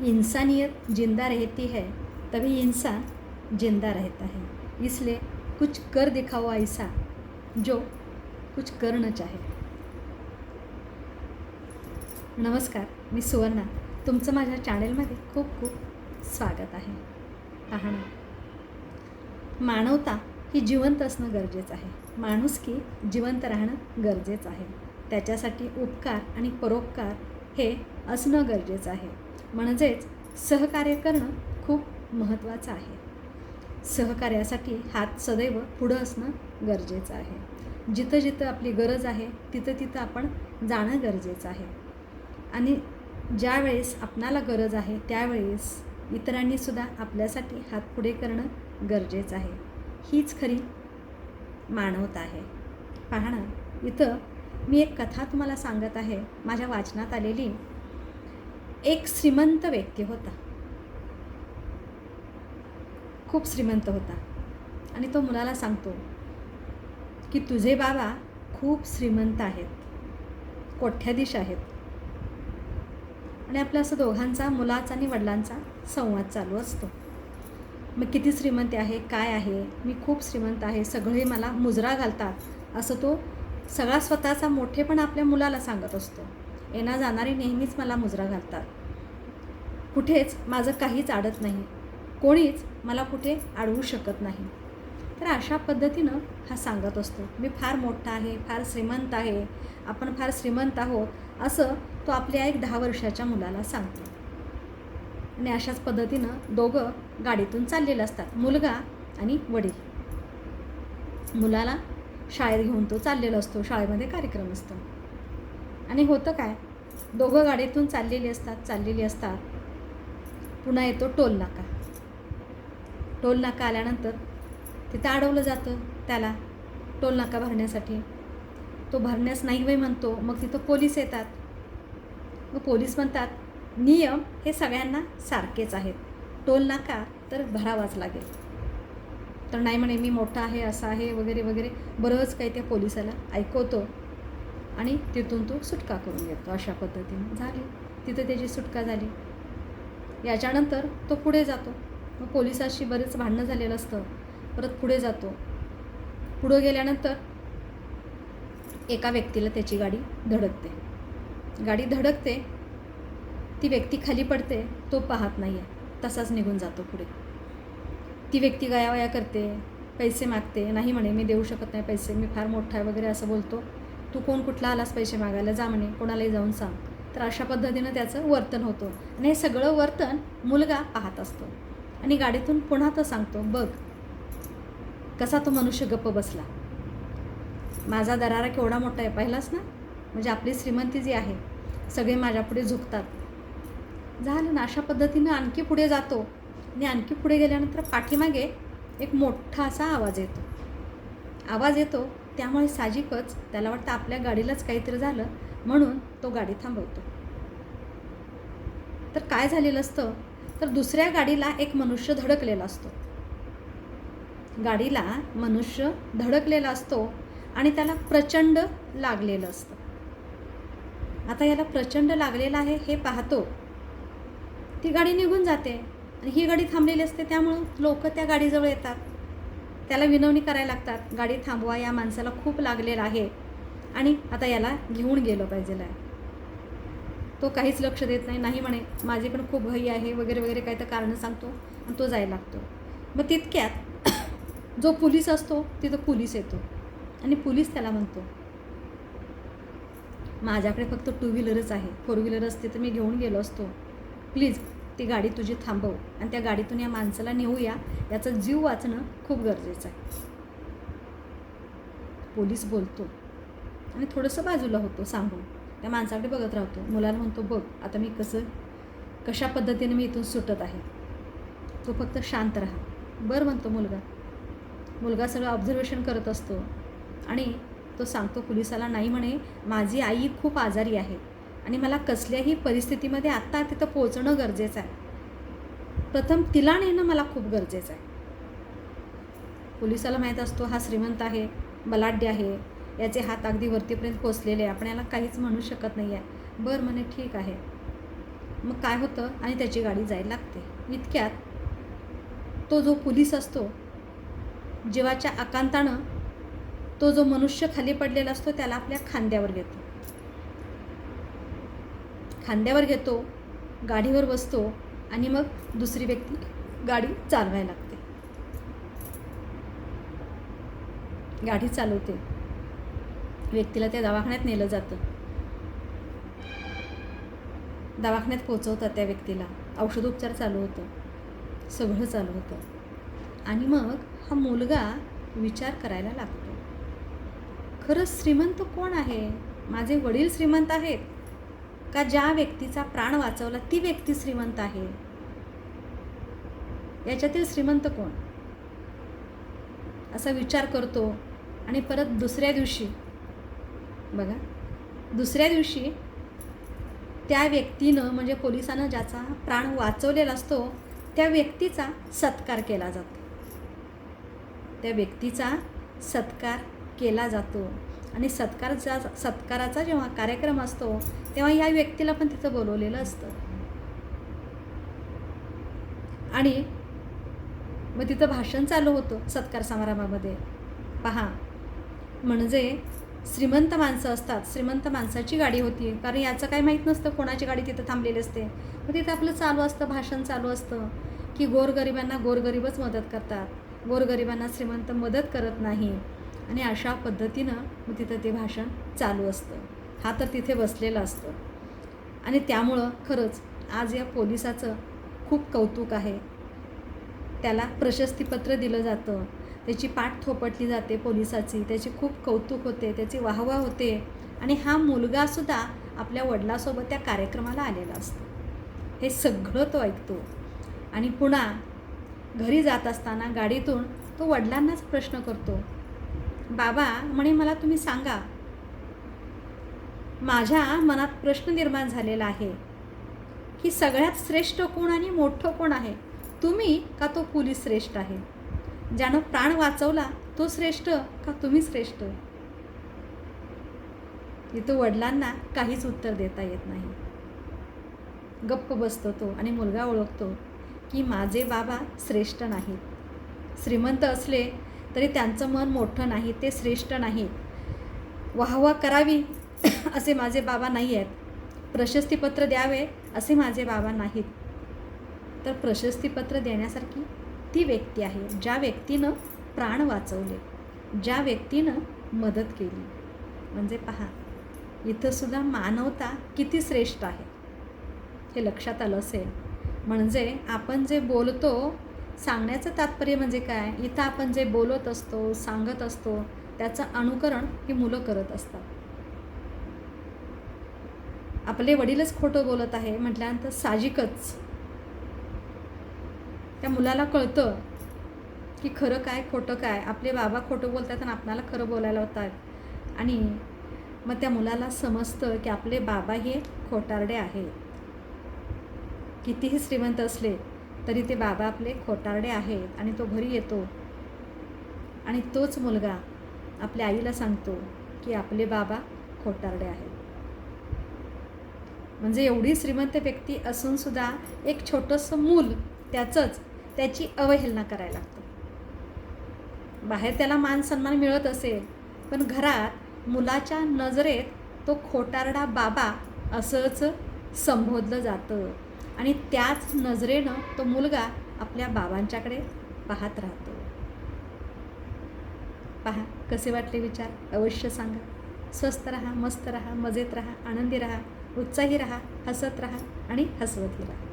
इंसानियत जिंदा रहती है तभी इंसान जिंदा रहता है। इसलिए कुछ कर दिखाओ ऐसा जो कुछ कर चाहे। नमस्कार मी सुवर्णा. तुमचं माझ्या चॅनेलमध्ये खूप खूप स्वागत आहे. पाहणं मानवता ही जिवंत असणं गरजेचं आहे. माणूस की जिवंत राहणं गरजेचं आहे. त्याच्यासाठी उपकार आणि परोपकार हे असणं गरजेचं आहे. म्हणजेच सहकार्य करणं खूप महत्त्वाचं आहे. सहकार्यासाठी हात सदैव पुढं असणं गरजेचं आहे. जिथं जिथं आपली गरज आहे तिथं तिथं आपण जाणं गरजेचं आहे. आणि ज्यावेळेस आपणाला गरज आहे त्यावेळेस इतरांनीसुद्धा आपल्यासाठी हात पुढे करणं गरजेचं आहे. हीच खरी मानवता आहे. पाहणं इथं मी एक कथा तुम्हाला सांगत आहे. माझ्या वाचनात आलेली एक श्रीमंत व्यक्ती होता. खूप श्रीमंत होता. आणि तो मुलाला सांगतो की तुझे बाबा खूप श्रीमंत आहेत. कोठ्याधीश आहेत? आणि आपल्या असं दोघांचा मुलाचा आणि वडिलांचा संवाद चालू असतो. मग किती श्रीमंत आहे काय आहे? मी खूप श्रीमंत आहे. सगळे मला मुजरा घालतात असं तो सगळा स्वतःचा मोठेपण आपल्या मुलाला सांगत असतो. येणार जाणारी नेहमीच मला मुजरा घालतात. कुठेच माझं काहीच आडत नाही. कोणीच मला कुठे अडवू शकत नाही. तर अशा पद्धतीनं हा सांगत असतो. मी फार मोठा आहे फार श्रीमंत आहे आपण फार श्रीमंत आहोत असं तो आपल्या एक दहा वर्षाच्या मुलाला सांगतो. आणि अशाच पद्धतीनं दोघं गाडीतून चाललेलं असतात मुलगा आणि वडील. मुलाला शाळेत घेऊन तो चाललेला असतो शाळेमध्ये कार्यक्रम असतो. आणि होतं काय? दोघं गाडीतून चाललेली असतात चाललेली असतात. पुन्हा येतो टोल नाका. टोल नाका आल्यानंतर तिथं अडवलं जातं त्याला टोल नाका भरण्यासाठी. तो भरण्यास नाही वय म्हणतो मग तिथं पोलीस येतात. मग पोलीस म्हणतात नियम हे सगळ्यांना सारखेच आहेत. टोल नाका तर भरावाच लागेल. तर नाही म्हणे मी मोठा आहे असा आहे वगैरे वगैरे. बरंच काही त्या पोलिसाला ऐकवतो. आणि तिथून तो सुटका करून घेतो अशा पद्धतीने. झाली. तिथं त्याची सुटका झाली. याच्यानंतर तो पुढे जातो. मग पोलिसाशी बरेच भांडणं झालेलं असतं. परत पुढे जातो. पुढं गेल्यानंतर एका व्यक्तीला त्याची गाडी धडकते. गाडी धडकते. ती व्यक्ती खाली पडते. तो पाहत नाही आहे तसाच निघून जातो पुढे. ती व्यक्ती गयावया करते. पैसे मागते. नाही म्हणे मी देऊ शकत नाही पैसे. मी फार मोठा आहे वगैरे असं बोलतो. तू कोण कुठला आलास पैसे मागायला? जा म्हणे कोणालाही जाऊन सांग. तर अशा पद्धतीनं त्याचं वर्तन होतं. आणि हे सगळं वर्तन मुलगा पाहत असतो. आणि गाडीतून पुन्हा तो सांगतो बघ कसा तो मनुष्य गप्प बसला. माझा दरारा केवढा मोठा आहे पाहिलास ना? म्हणजे आपली श्रीमंती जी आहे सगळे माझ्यापुढे झुकतात. झालं ना अशा पद्धतीनं आणखी पुढे जातो. आणि आणखी पुढे गेल्यानंतर पाठीमागे एक मोठा असा आवाज येतो. आवाज येतो त्यामुळे साहजिकच त्याला वाटतं आपल्या गाडीलाच काहीतरी झालं म्हणून तो गाडी थांबवतो. तर काय झालेलं असतं? तर दुसऱ्या गाडीला एक मनुष्य धडकलेला असतो. गाडीला मनुष्य धडकलेला असतो आणि त्याला प्रचंड लागलेलं असतं. आता याला प्रचंड लागलेलं आहे हे पाहतो. ती गाडी निघून जाते आणि ही गाडी थांबलेली असते त्यामुळं लोक त्या गाडीजवळ येतात. त्याला विनवणी करायला लागतात गाडी थांबवा या माणसाला खूप लागलेलं आहे. आणि आता याला घेऊन गेलं पाहिजे आहे. तो काहीच लक्ष देत नाही नाही म्हणे माझी पण खूप घाई आहे वगैरे वगैरे काही तर कारणं सांगतो आणि तो जायला लागतो. मग तितक्यात जो पोलीस असतो तिथं पोलीस येतो आणि पोलीस त्याला म्हणतो माझ्याकडे फक्त टू व्हीलरच आहे फोर व्हीलर असते तर मी घेऊन गेलो असतो. प्लीज ती गाडी तुझी थांबव आणि त्या गाडीतून या माणसाला नेऊया. याचा जीव वाचणं खूप गरजेचं आहे. पोलीस बोलतो. आणि थोडंसं बाजूला होतो सांगून. त्या माणसाकडे बघत राहतो. मुलाला म्हणतो बघ आता मी कसं कशा पद्धतीने मी इथून सुटत आहे. तो फक्त शांत राहा. बरं म्हणतो मुलगा. मुलगा सगळं ऑब्झर्वेशन करत असतो. आणि तो सांगतो पोलिसाला नाही म्हणे माझी आई खूप आजारी आहे. आणि मला कसल्याही परिस्थितीमध्ये आत्ता तिथं पोहोचणं गरजेचं आहे. प्रथम तिला नेणं मला खूप गरजेचं आहे. पोलिसाला माहीत असतो हा श्रीमंत आहे बलाढ्य आहे याचे हात अगदी वरतीपर्यंत पोचलेले आहे. आपण याला काहीच म्हणू शकत नाही आहे. बरं म्हणे ठीक आहे. मग काय होतं? आणि त्याची गाडी जायला लागते. इतक्यात तो जो पोलीस असतो जीवाच्या आकांतानं तो जो मनुष्य खाली पडलेला असतो त्याला आपल्या खांद्यावर घेतो. खांद्यावर घेतो गाडीवर बसतो आणि मग दुसरी व्यक्ती गाडी चालवायला लागते. गाडी चालवते. व्यक्तीला त्या दवाखान्यात नेलं जातं. दवाखान्यात पोचवतात त्या व्यक्तीला. औषधोपचार चालू होतं. सगळं चालू होतं. आणि मग हा मुलगा विचार करायला लागतो. खरंच श्रीमंत कोण आहे? माझे वडील श्रीमंत आहेत. का ज्या व्यक्तीचा प्राण वाचवला ती व्यक्ती श्रीमंत आहे? याच्यातील श्रीमंत कोण? असा विचार करतो आणि परत दुसऱ्या दिवशी बघा दुसऱ्या दिवशी त्या व्यक्तीनं म्हणजे पोलिसानं ज्याचा प्राण वाचवलेला असतो त्या व्यक्तीचा सत्कार केला जातो. त्या व्यक्तीचा सत्कार केला जातो. आणि सत्कारचा सत्काराचा जेव्हा कार्यक्रम असतो तेव्हा या व्यक्तीला पण तिथं बोलवलेलं असतं. आणि मग तिथं भाषण चालू होतं सत्कार समारंभामध्ये. पहा म्हणजे श्रीमंत माणसं असतात श्रीमंत माणसाची गाडी होती. कारण याचं काय माहीत नसतं कोणाची गाडी तिथं थांबलेली असते. मग तिथं आपलं चालू असतं भाषण चालू असतं की गोरगरिबांना गोरगरीबच मदत करतात. गोरगरिबांना श्रीमंत मदत करत नाही. आणि अशा पद्धतीनं मग तिथं ते भाषण चालू असतं. हा तर तिथे बसलेला असतं. आणि त्यामुळं खरंच आज या पोलिसाचं खूप कौतुक आहे. त्याला प्रशस्तीपत्र दिलं जातं. त्याची पाठ थोपटली जाते पोलिसाची. त्याची खूप कौतुक होते त्याची वाहवा होते. आणि हा मुलगासुद्धा आपल्या वडिलासोबत त्या कार्यक्रमाला आलेला असतो. हे सगळं तो ऐकतो. आणि पुन्हा घरी जात असताना गाडीतून तो वडिलांनाच प्रश्न करतो बाबा म्हणे मला तुम्ही सांगा. माझ्या मनात प्रश्न निर्माण झालेला आहे की सगळ्यात श्रेष्ठ कोण आणि मोठं कोण आहे? तुम्ही का तो पोलीस श्रेष्ठ आहे? ज्यानं प्राण वाचवला तो श्रेष्ठ का तुम्ही श्रेष्ठ? इथं वडिलांना काहीच उत्तर देता येत नाही. गप्प बसतो तो आणि मुलगा ओळखतो की माझे बाबा श्रेष्ठ नाहीत. श्रीमंत असले तरी त्यांचं मन मोठं नाही ते श्रेष्ठ नाहीत. वाहवा करावी असे माझे बाबा नाही आहेत. प्रशस्तीपत्र द्यावे असे माझे बाबा नाहीत. तर प्रशस्तीपत्र देण्यासारखी ती व्यक्ती आहे ज्या व्यक्तीनं प्राण वाचवले ज्या व्यक्तीनं मदत केली. म्हणजे पहा इथंसुद्धा मानवता किती श्रेष्ठ आहे. हे लक्षात आलं असेल. म्हणजे आपण जे बोलतो सांगण्याचं तात्पर्य म्हणजे काय? इथं आपण जे बोलत असतो सांगत असतो त्याचं अनुकरण ही मुलं करत असतात. आपले वडीलच खोटं बोलत आहे म्हटल्यानंतर साहजिकच. त्या मुलाला कळतं की खरं काय खोटं काय. आपले बाबा खोटं बोलतात आणि आपणाला खरं बोलायला होतात आणि मग त्या मुलाला समजतं की आपले बाबा हे खोटारडे आहेत. कितीही श्रीमंत असले तरी ते बाबा आपले खोटारडे आहेत आणि तो घरी येतो. आणि तोच मुलगा आपल्या आईला सांगतो की आपले बाबा खोटारडे आहेत. म्हणजे एवढी श्रीमंत व्यक्ती असूनसुद्धा एक छोटंसं मूल त्याचंच त्याची अवहेलना करायला लागतं. बाहेर त्याला मान सन्मान मिळत असेल पण घरात मुलाच्या नजरेत तो खोटारडा बाबा असंच संबोधलं जातं. आणि त्याच नजरेनं तो मुलगा आपल्या बाबांच्याकडे पाहत राहतो. पहा कसे वाटले विचार? अवश्य सांगा. स्वस्त राहा मस्त राहा मजेत राहा आनंदी राहा उत्साही राहा हसत राहा आणि हसवतही राहा.